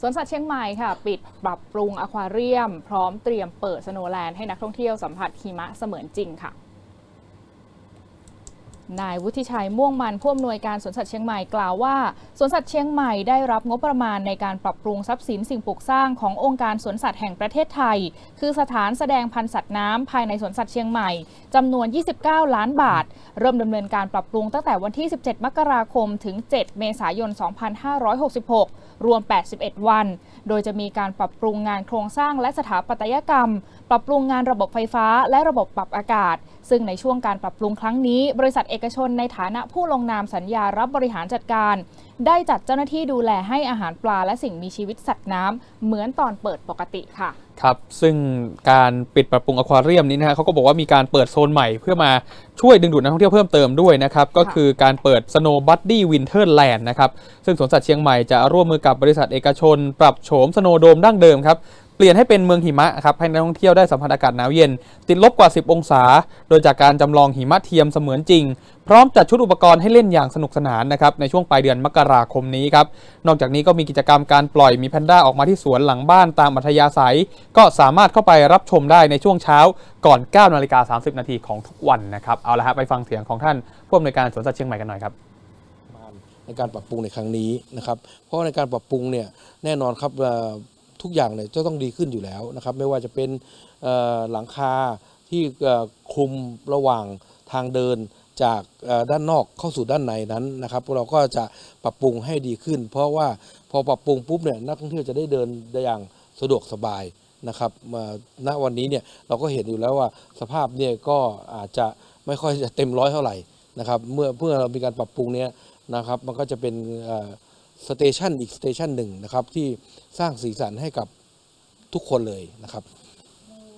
สวนสัตว์เชียงใหม่ค่ะ ปิดปรับปรุงอควาเรียม พร้อมเตรียมเปิดสโนว์แลนด์ให้นักท่องเที่ยวสัมผัสหิมะเสมือนจริงค่ะ นายวุฒิชัยม่วงมันผู้อำนวยการสวนสัตว์เชียงใหม่กล่าวว่าสวนสัตว์เชียงใหม่ได้รับงบประมาณในการปรับปรุงทรัพย์สินสิ่งปลูกสร้างขององค์การสวนสัตว์แห่งประเทศไทย คือสถานแสดงพันธุ์สัตว์น้ำภายในสวนสัตว์เชียงใหม่จำนวน 29 ล้านบาท เริ่มดำเนินการปรับปรุงตั้งแต่วันที่ 17 มกราคมถึง 7 เมษายน 2566 รวม 81 วัน โดยจะมีการปรับปรุงงานโครงสร้างและสถาปัตยกรรม ปรับปรุงงานระบบไฟฟ้าและระบบปรับอากาศ ซึ่งในช่วงการปรับปรุงครั้งนี้ บริษัทเอกชนในฐานะผู้ลงนามสัญญารับบริหารจัดการ ได้จัดเจ้าหน้าที่ดูแลให้อาหารปลาและสิ่งมีชีวิตสัตว์น้ำเหมือนตอนเปิดปกติค่ะครับซึ่งการปิดปรับปรุงอควาเรียมนี้นะฮะเขาก็บอกว่ามีการเปิดโซนใหม่เพื่อมาช่วยดึงดูดนักท่องเที่ยวเพิ่มเติมด้วยนะครับก็คือการเปิด Snow Buddy Winterland นะครับซึ่งสวนสัตว์เชียงใหม่จะร่วมมือกับบริษัทเอกชน ปรับโฉมสโนโดมดั้งเดิมครับ เปลี่ยนให้เป็นเมืองหิมะครับให้นักท่องเที่ยวได้สัมผัสอากาศหนาวเย็น ติดลบกว่า 10 องศา โดยจากการจำลองหิมะเทียมเสมือนจริง พร้อมจัดชุดอุปกรณ์ให้เล่นอย่างสนุกสนานนะครับในช่วงปลายเดือนมกราคมนี้ครับนอกจากนี้ก็มีกิจกรรมการปล่อยมีแพนด้าออกมาที่สวนหลังบ้านตามอัธยาศัย ก็สามารถเข้าไปรับชมได้ในช่วงเช้าก่อน9นาฬิกา30 นาทีของทุกวันนะครับเอาละฮะไปฟังเสียงของท่านผู้อำนวยการสวนสัตว์เชียงใหม่กันหน่อยครับในการปรับปรุงในครั้งนี้นะครับ เพราะในการปรับปรุงเนี่ยแน่นอนครับ ทุกอย่างเนี่ยจะต้องดีขึ้นอยู่แล้วนะครับ ไม่ว่าจะเป็นหลังคาที่คลุมระหว่างทางเดินจากด้านนอกเข้าสู่ด้านในนั้นนะครับเราก็จะปรับปรุงให้ดีขึ้น เพราะว่าพอปรับปรุงปุ๊บเนี่ยนักท่องเที่ยวจะได้เดินได้อย่างสะดวกสบายนะครับมาณวันนี้เนี่ยเราก็เห็นอยู่แล้วว่าสภาพเนี่ยก็อาจจะไม่ค่อยจะเต็มร้อยเท่าไหร่นะครับ เมื่อเมื่อเรามีการปรับปรุงเนี้ยนะครับ มันก็จะเป็น สเตชันอีกสเตชันหนึ่งนะครับที่สร้างสีสันให้กับทุกคนเลยนะครับ